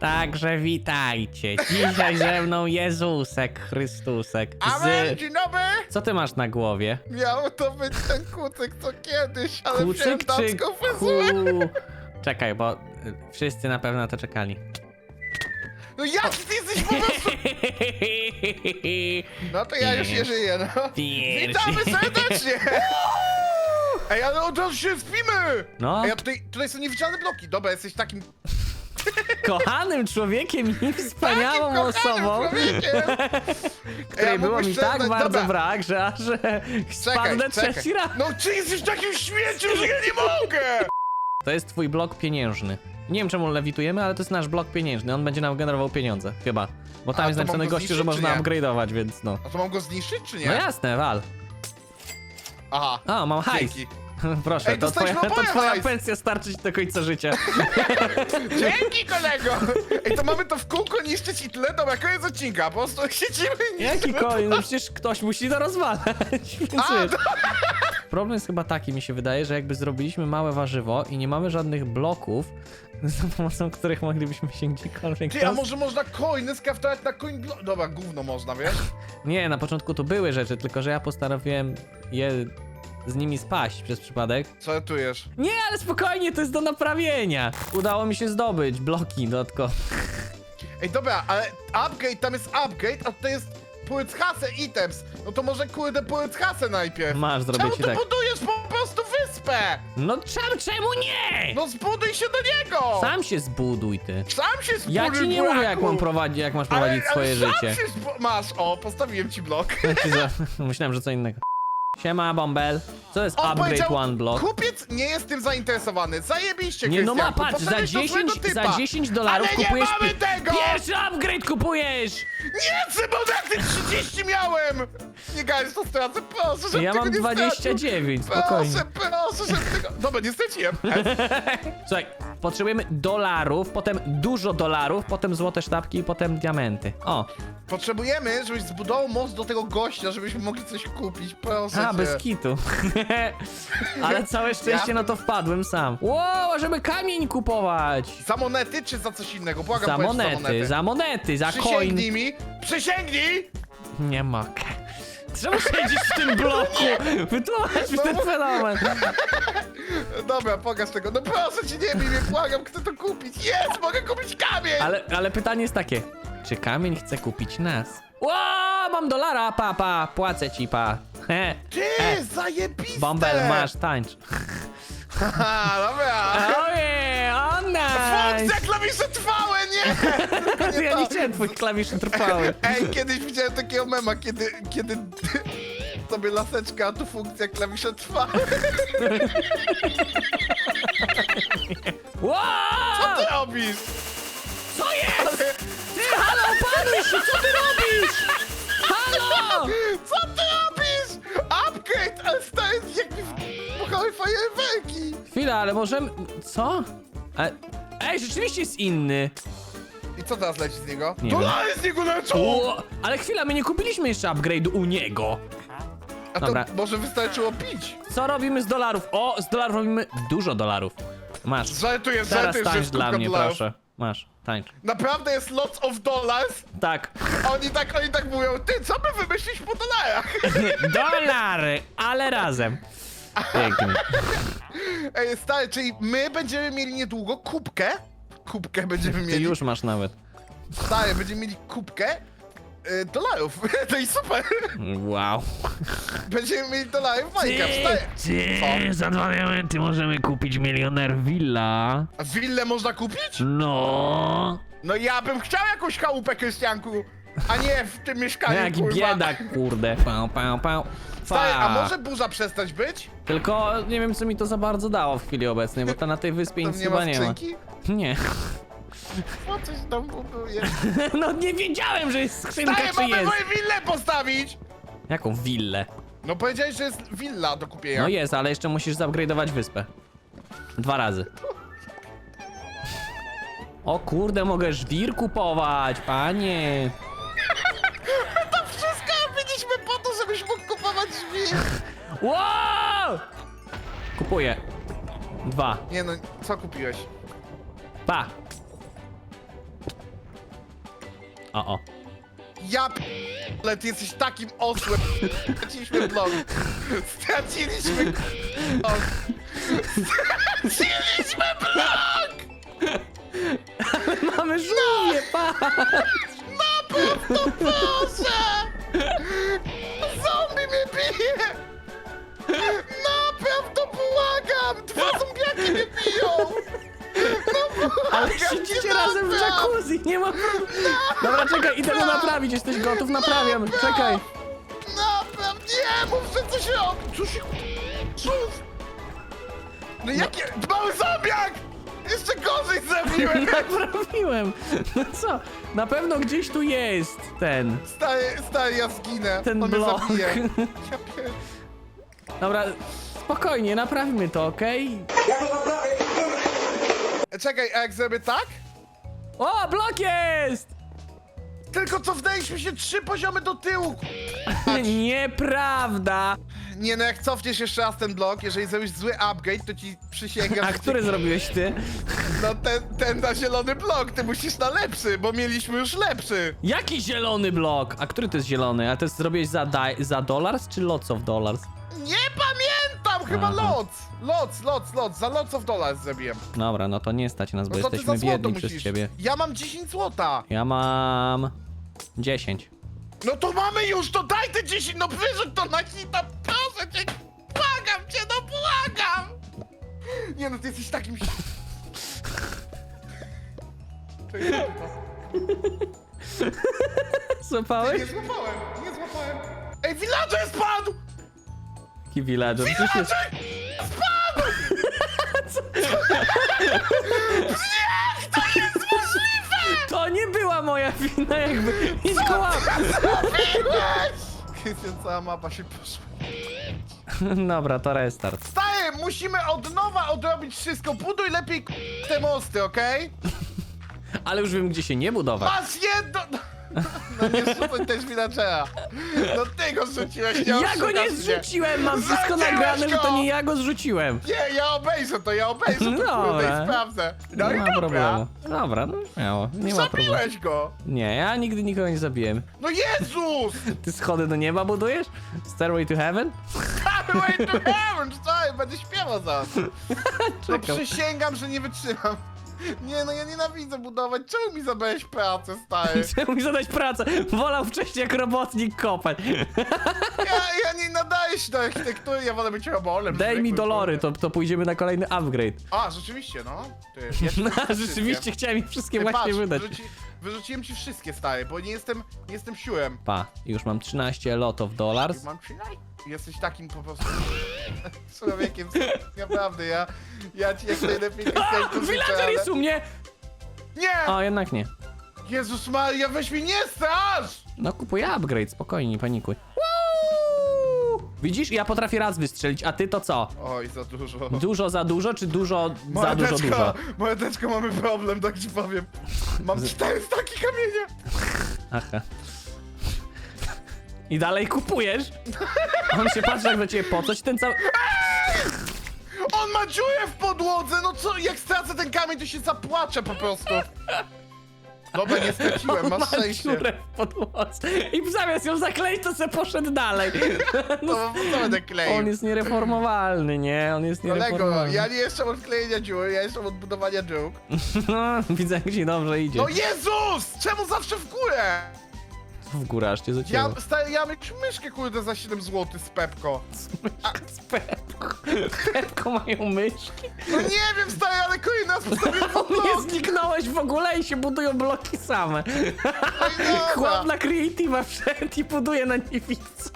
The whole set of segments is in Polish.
Także witajcie. Dzisiaj ze mną Jezusek Chrystusek. Amen, Z... dzień dobry! Co ty masz na głowie? Miał to być ten kucyk co kiedyś, ale Kucyk czy fryzurę. ku... Czekaj, bo y, wszyscy na pewno to czekali. No jak ty jesteś po prostu... No to ja już nie żyję, no. Pierwszy. Witamy serdecznie! Ej, ale od razu się spimy! No. Ej, a tutaj, tutaj są niewidzialne bloki. Dobra, jesteś takim... Kochanym człowiekiem i wspaniałą takim kochanym osobą, człowiekiem! której Ej, a było mi tak bardzo Dobra, brak, że aż e, spadnę trzeci raz. No czy jesteś takim śmieciem, że ja nie mogę! To jest twój blok pieniężny. Nie wiem czemu lewitujemy, ale to jest nasz blok pieniężny. On będzie nam generował pieniądze, chyba. Bo tam A, jest to mam napisane go gościu, że zniszczyć, można nie? upgrade'ować, więc no. A to mam go zniszczyć, czy nie? No jasne, wal. Aha. O, mam hajs. Dzięki. Proszę, Ej, to twoja, dostaliśmy to twoja pensja starczy ci do końca życia. Dzięki kolego! Ej, to mamy to w kółko niszczyć i tyle? Dobra, koniec odcinka, po prostu siedzimy i Jaki niszczymy koń? No przecież ktoś musi to rozwalać. Więc A, wiesz, problem jest chyba taki, mi się wydaje, że jakby zrobiliśmy małe warzywo i nie mamy żadnych bloków, za pomocą których moglibyśmy się gdziekolwiek Ty, a może można coiny skraftować na coin blo... Dobra, gówno można, wiesz? Nie, na początku to były rzeczy, tylko że ja postanowiłem je z nimi spaść przez przypadek. Co ratujesz? Nie, ale spokojnie, to jest do naprawienia. Udało mi się zdobyć bloki dodatkowo. Ej, dobra, ale upgrade, tam jest upgrade, a tutaj jest płyt items. No to może kurde płyt najpierw. Masz, zrobię Czemu ci ty tak. budujesz po prostu wyspę? No czemu, czemu nie? No zbuduj się do niego! Sam się zbuduj ty. Sam się zbuduj, Ja ci nie mówię, jak buraku. mam prowadzić, jak masz Ale- prowadzić ale swoje sam życie. Się zbu... Masz, o, postawiłem ci blok. Myślałem, że co innego. Siema, Bombel. Co jest On upgrade powiedział, one block? Kupiec nie jest tym zainteresowany. Zajebiście, Nie no ma, Krystianku, patrz, za poszedłeś do 10, złego za typa. 10 dolarów Ale nie kupujesz... mamy pi- tego! Pierwszy upgrade kupujesz! Nie, Cybon, jak ty 30 miałem! Nie gajesz, to stracę, proszę, żebym Ja tego mam nie stracił. 29, spokojnie. Proszę, proszę, żebym tego... Dobra, nie straciłem. Słuchaj, potrzebujemy dolarów, potem dużo dolarów, potem złote sztabki i potem diamenty. O, Potrzebujemy, żebyś zbudował most do tego gościa, żebyśmy mogli coś kupić, proszę a, cię. bez kitu. Ale całe szczęście, no to wpadłem sam. Wow, możemy kamień kupować! Za monety, czy za coś innego? Błagam, Za powiedz, monety, za monety, za coin. Przysięgnij mi, przysięgnij! Nie mogę. Czemu siedzisz w tym bloku? Wytłumacz mi No ten bo- fenomen. Dobra, pokaż tego. No proszę cię, nie bij mnie, błagam, chcę to kupić. Jest, mogę kupić kamień! Ale, ale pytanie jest takie, czy kamień chce kupić nas? Ło, mam dolara, papa, płacę ci, pa. He. Ty, E, zajebiste! Bąbel, masz, tańcz. Haha, dobra. Ojej, o Funkcja klawisze trwałe, nie! Tylko Ja to. nie chciałem twoich klawiszy trwały. Ej, kiedyś widziałem takiego mema, kiedy, kiedy sobie laseczka, a tu funkcja klawisze trwałe. Ło! Co ty robisz? Co jest? Ty, halo, opanuj się, co ty robisz? Halo! Co ty robisz? Upgrade, ale stary, jak mi wbuchały fajerwerki. Chwila, ale możemy... Co? Ale... Ej, rzeczywiście jest inny. I co teraz leci z niego? Nie Dolary z niego lecą! O, ale chwila, my nie kupiliśmy jeszcze upgrade'u u niego. A to Dobra. może wystarczyło pić? Co robimy z dolarów? O, z dolarów robimy dużo dolarów. Masz. Żartuję, Teraz żartuję, że tańcz jest dla mnie, dolarów. proszę. Masz, tańcz. Naprawdę jest lots of dollars? Tak. A oni tak, oni tak mówią, ty, co by wymyślić po dolarach? Dolary, ale razem. Pięknie. Ej, stary, czyli my będziemy mieli niedługo kubkę? Kubkę będziemy Ty mieli. już masz nawet. Stary, będziemy mieli kubkę y, dolarów. To i super. Wow. Będziemy mieli dolarów w Minecraft, stary. ty, za dwa diamenty możemy kupić milioner villa. A willę można kupić? No. No ja bym chciał jakąś chałupę, Krystianku. A nie w tym mieszkaniu, Jaki kurwa. biedak, kurde. Pał, pał, pał. Stary, a Fa. może burza przestać być? Tylko nie wiem, co mi to za bardzo dało w chwili obecnej, bo to na tej wyspie Tam nic nie ma chyba nie ma. skrzynki? Nie. Po coś tam buduje. No nie wiedziałem, że jest skrzynka, Stary, czy mamy jest. moją willę postawić! Jaką willę? No powiedziałeś, że jest willa do kupienia. No jest, ale jeszcze musisz zupgrade'ować wyspę. Dwa razy. O kurde, mogę żwir kupować, panie. To wszystko robiliśmy po to, żebyś mógł kupować drzwi. Wow! Kupuję. Dwa. Nie no, co kupiłeś? Pa. O, o. Ja p... Ale ty jesteś takim osłem. Straciliśmy blok. Straciliśmy blok. Straciliśmy blok! Mamy żółwie, pa! Boże! Nie ma... Dobra, czekaj, idę go naprawić, jesteś gotów? Naprawiam, czekaj. Napraw! Nie mów, że coś robi! Co się... Cóż? No jakie... Mały zombiak! Jeszcze gorzej zrobiłem! Naprawiłem. No co? Na pewno gdzieś tu jest ten. Stary, stary, ja zginę. Ten On mnie blok. zabije. Ja pier... Dobra, spokojnie, naprawimy to, okej? Czekaj, a jak zrobię tak? O, blok jest! Tylko cofnęliśmy się trzy poziomy do tyłu. Nieprawda! Nie no, jak cofniesz jeszcze raz ten blok, jeżeli zrobisz zły upgrade, to ci przysięgam, A że który ci... zrobiłeś ty? No ten, ten na zielony blok, ty musisz na lepszy, bo mieliśmy już lepszy. Jaki zielony blok? A który to jest zielony? A to jest zrobiłeś za, daj, za dollars czy lots of dollars? Nie chyba Aha. lots. Lots, lots, lots, za lots of dollars zrobiłem. Dobra, no to nie stać nas, bo No co ty za jesteśmy złoto biedni musisz? przez ciebie. Ja mam 10 złota. Ja mam... 10. No to mamy już, to daj te 10, no wyrzuć to na hita, proszę cię, błagam cię, no błagam! Nie no, ty jesteś takim... Cześć, Złapałeś? Nie złapałem, nie złapałem. Ej, villager spadł! Jaki villager? Villager to jest możliwe! To nie była moja wina, jakby... Idź łap! Cała mapa się poszła. Dobra, to restart. Stary, musimy od nowa odrobić wszystko. Buduj lepiej k- te mosty, okej? Ale już wiem, gdzie się nie budować. Masz jedno... No nie rzucaj też villagera. No ty go zrzuciłeś, nie Ja go nie zrzuciłem, mam wszystko Zrzuciłeś nagrane, że to go! nie ja go zrzuciłem. Nie, ja obejrzę to, ja obejrzę to Dobra. kurde i sprawdzę. No nie i ma dobra. problemu. Dobra, no śmiało, nie ma problemu. Zabiłeś go. Nie, ja nigdy nikogo nie zabiłem. No Jezus! Ty schody do nieba budujesz? Stairway to heaven? Highway to heaven, stary, będę śpiewał za No Czekam. przysięgam, że nie wytrzymam. Nie no, ja nienawidzę budować. Czemu mi zabrałeś pracę, stary? Chcę mi zadać pracę. Wolał wcześniej jak robotnik kopać. Ja, ja nie nadaję się do architektury, ja wolę być robolem. Daj mi zwykłym, dolory, to, to pójdziemy na kolejny upgrade. A, rzeczywiście, no. Ty, ja ci No, rzeczywiście chciałem ich wszystkie Ty, właśnie patrz, wydać. Wyrzuci, wyrzuciłem ci wszystkie, stary, bo nie jestem, nie jestem siłem. Pa, już mam 13 lot of dollars. Mam przynajmniej... Jesteś takim po prostu człowiekiem, naprawdę, ja, ja ci jak najlepiej Krystianku życzę, villager ale- jest u mnie! Nie! O, jednak nie. Jezus Maria, weź mi nie straż! No kupuję upgrade, spokojnie, nie panikuj. Woo! Widzisz, ja potrafię raz wystrzelić, a ty to co? Oj, za dużo. Dużo za dużo, czy dużo za dużo dużo? mordeczko, mamy problem, tak ci powiem. Mam cztery staki kamienia. Aha. I dalej kupujesz? On się patrzy jak do ciebie, po coś ten cały... On ma dziurę w podłodze, no co, jak stracę ten kamień, to się zapłaczę po prostu. Dobra, nie straciłem, Ma masz szczęście. dziurę w podłodze i zamiast ją zakleić, to se poszedł dalej. No, co będę kleił? On jest niereformowalny, nie? On jest Kolego, niereformowalny. ja nie jestem od klejenia dziury, ja jestem od budowania dziur. No, widzę jak ci dobrze idzie. No Jezus! Czemu zawsze w górę? W górę aż cię zacięło. Ja, stary, ja mam jakąś myszkę, kurde, za 7 zł z Pepko. Z Pepko. Pepko mają myszki. No nie wiem, stary, ale kolejny raz postawiłem blok. nie zniknąłeś w ogóle i się budują bloki same. No i dobra. Chłop na creative'a wszedł i buduje na niewicy.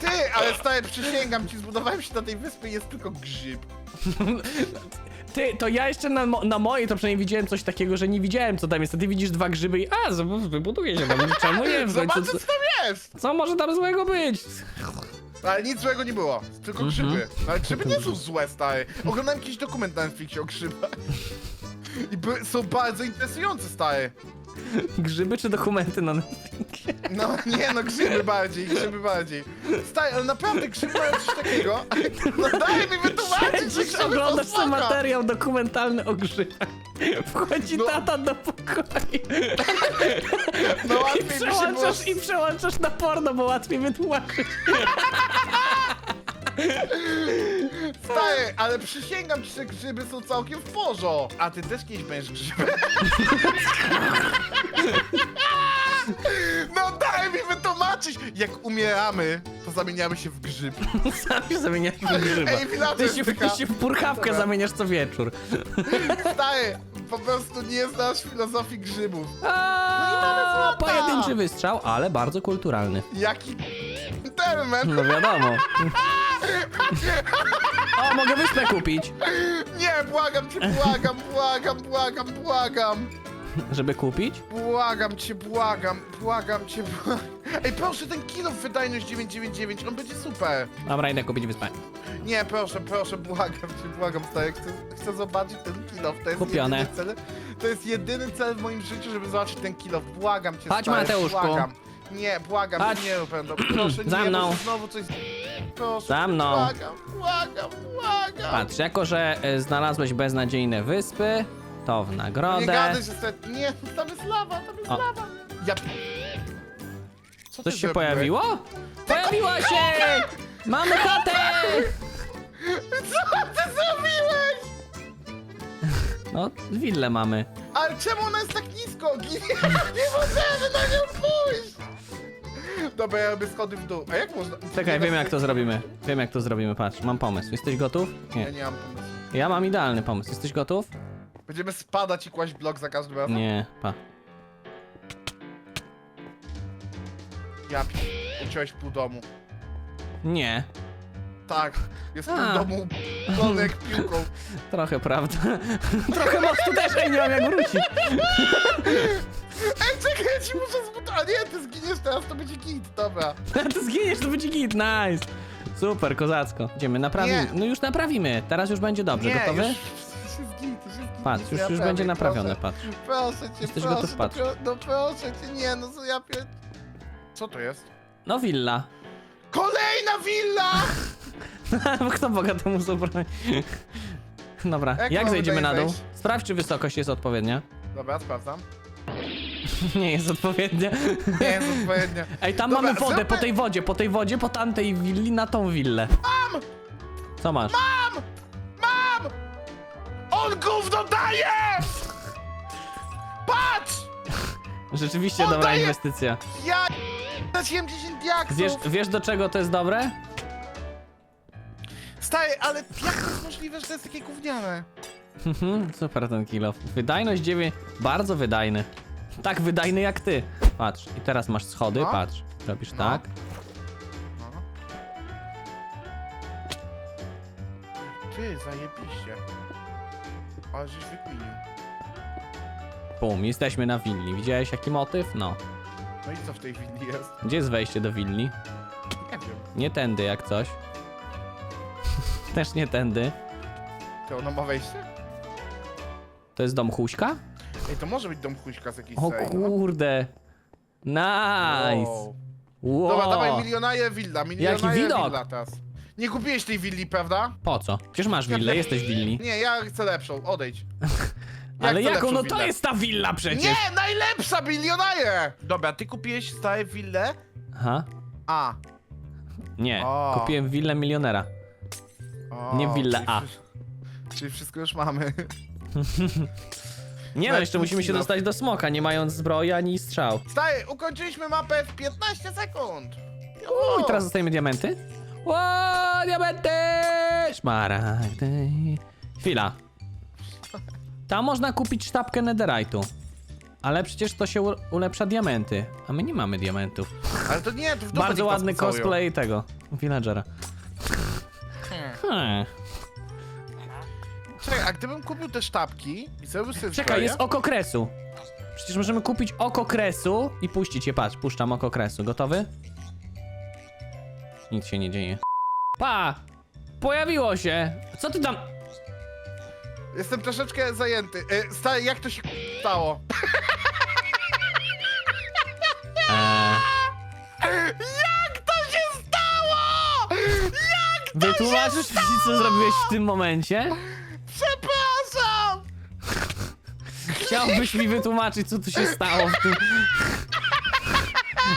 Ty, ale stary, przysięgam ci, zbudowałem się na tej wyspie i jest tylko grzyb. Ty, to ja jeszcze na, mo- na mojej to przynajmniej widziałem coś takiego, że nie widziałem co tam jest, a ty widzisz dwa grzyby i a, zob- wybuduję się tam, czemu nie? W końcu, Zobaczę, co, co tam jest! co może tam złego być? Ale nic złego nie było, tylko Mhm. grzyby. Ale grzyby nie są złe, stary. Oglądałem jakiś dokument na Netflixie o grzybach. I by, są bardzo interesujące, stary. Grzyby czy dokumenty na Netflixie? No nie, no grzyby bardziej, grzyby bardziej. Stary, ale naprawdę grzyby mają coś takiego. No daj mi wytłumaczyć, że Siedzisz, grzyby oglądasz są spoko. materiał dokumentalny o grzybach. Wchodzi No. tata do pokoju No i łatwiej by się było... przełączasz, i przełączasz na porno, bo łatwiej wytłumaczyć. Stary, ale przysięgam ci, że grzyby są całkiem w porzo. A ty też kiedyś będziesz grzybem. No daj mi wytłumaczyć! Jak umieramy, to zamieniamy się w grzyb. Sam się zamieniasz w grzyba. Ej, Ty się, ty się w purchawkę Dobra. zamieniasz co wieczór. Stary, po prostu nie znasz filozofii grzybów. A, mamy złota! pojedynczy wystrzał, ale bardzo kulturalny. Jaki termen? No wiadomo. O, mogę wyspę kupić. Nie, błagam cię, błagam, błagam, błagam, błagam. Żeby kupić? Błagam cię, błagam, błagam cię, błagam. Ej, proszę, ten kilo wydajność 999, on będzie super. Dobra, idę kupić wyspę. Nie, proszę, proszę, błagam cię, błagam, stary, chcę, chcę zobaczyć ten kilo. To jest Kupione. jedyny cel. To jest jedyny cel w moim życiu, żeby zobaczyć ten kilo. Błagam cię, Chodź, stary, Mateuszku. błagam. Nie, błagam, Chodź. nie rób będą. Proszę, Za nie, mną. znowu coś... Proszę, Za mną. błagam, błagam, błagam. Patrz, jako że e, znalazłeś beznadziejne wyspy, to w Nie nagrodę... gadaj, że stary, nie, tam jest lawa, tam jest O. lawa. Ja... Co ty Coś się zrobiłeś? pojawiło? Pojawiło się! Mamy chatę! Co ty zrobiłeś? No, willę mamy. Ale czemu ona jest tak nisko? Ginie, nie możemy na nią pójść! Dobra, ja robię schody w dół. A jak można... Czekaj, wiem jak to zrobimy. Wiem jak to zrobimy, patrz, mam pomysł. Jesteś gotów? Ja Nie. nie mam pomysłu. Ja mam idealny pomysł. Jesteś gotów? Będziemy spadać i kłaść blok za każdym razem? Nie, pa. Ja p... uciąłeś pół domu. Nie. Tak, jest A. pół domu golony jak piłką. Trochę prawda. Trochę mostu też, ej, nie mam jak wrócić. Ej, czekaj, ja ci muszę zbudować. A nie, ty zginiesz teraz, to będzie git, dobra. Ty zginiesz, to będzie git, nice. Super, kozacko. Idziemy, naprawimy. Nie. No już naprawimy. Teraz już będzie dobrze. nie, Gotowy? Już, Patrz, już, już naprawię, będzie naprawione, proszę. patrz. Proszę cię, Jesteś proszę, gotów, patrz. No, pro- no proszę cię, nie, no co ja pier... Co to jest? No willa. Kolejna willa! Kto bogatemu zabroni? Dobra, Jak jak mamy zejdziemy na tutaj dół? wejść? Sprawdź, czy wysokość jest odpowiednia. Dobra, sprawdzam. Nie jest odpowiednia. Nie jest odpowiednia. Ej, tam Dobra, mamy wodę, zróbmy- po tej wodzie, po tej wodzie, po tamtej willi na tą willę. Mam! Co masz? Mam! On gówno daje! Patrz! Rzeczywiście dobra inwestycja. Ja na 70 diaksów! Wiesz, wiesz do czego to jest dobre? Stary, ale jak to jest możliwe, że to jest takie gówniane? Mhm, Super ten kill Wydajność 9, bardzo wydajny. Tak wydajny jak ty. Patrz, i teraz masz schody, No. patrz. Robisz No. tak. No. Ty, zajebiście. Ale żeś wykminił. Pum, jesteśmy na willi. Widziałeś jaki motyw? No. No i co w tej willi jest? Gdzie jest wejście do willi? Nie wiem. Nie tędy jak coś. Też nie tędy. To ono ma wejście? To jest dom Huśka? Ej, to może być dom chuśka z jakiejś O serii, no. kurde. Nice. Wow. Wow. Dobra, dawaj milionaje willa, milionaje Jaki widok? willa teraz. Nie kupiłeś tej willi, prawda? Po co? Przecież masz willę, jesteś w willi. Nie, ja chcę lepszą, odejdź. Ale chcę jaką? lepszą No to willę. jest ta willa przecież. Nie, najlepsza milionaje! Dobra, ty kupiłeś stałe willę? Aha. A. Nie, O. kupiłem willę milionera. O, Nie willę czyli A. wszy- Czyli wszystko już mamy. Nie no, jeszcze musimy się dostać do smoka, nie mając zbroi ani strzał. Stary, ukończyliśmy mapę w 15 sekund. O, i teraz dostajemy diamenty. O, diamenty! Szmaragdy. Chwila. Tam można kupić sztabkę netherite'u. Ale przecież to się u- ulepsza diamenty. A my nie mamy diamentów. Ale to nie, to w dupę Bardzo niech nas ładny pocałują. cosplay tego. Villagera. Hmm. Czekaj, a gdybym kupił te sztabki i zrobił sobie Czekaj, zbroję, jest oko kresu. Przecież możemy kupić oko kresu i puścić je. Patrz, puszczam oko kresu. Gotowy? Nic się nie dzieje. Pa! Pojawiło się! Co ty tam? Jestem troszeczkę zajęty. E, stary, jak to się stało? Eee, Jak to się stało? Jak to wytłumaczysz mi, co zrobiłeś w tym momencie? Przepraszam! Chciałbyś mi wytłumaczyć, co tu się stało w tym...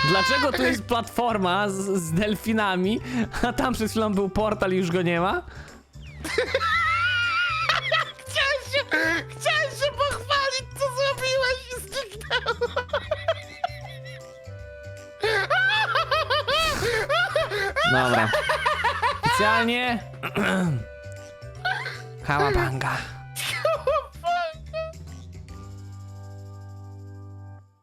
Dlaczego tu jest platforma z, z delfinami, a tam przed chwilą był portal i już go nie ma? Chciałem się, chciałem się pochwalić, co zrobiłeś i zniknęło. Dobra. Oficjalnie... Kałabanga.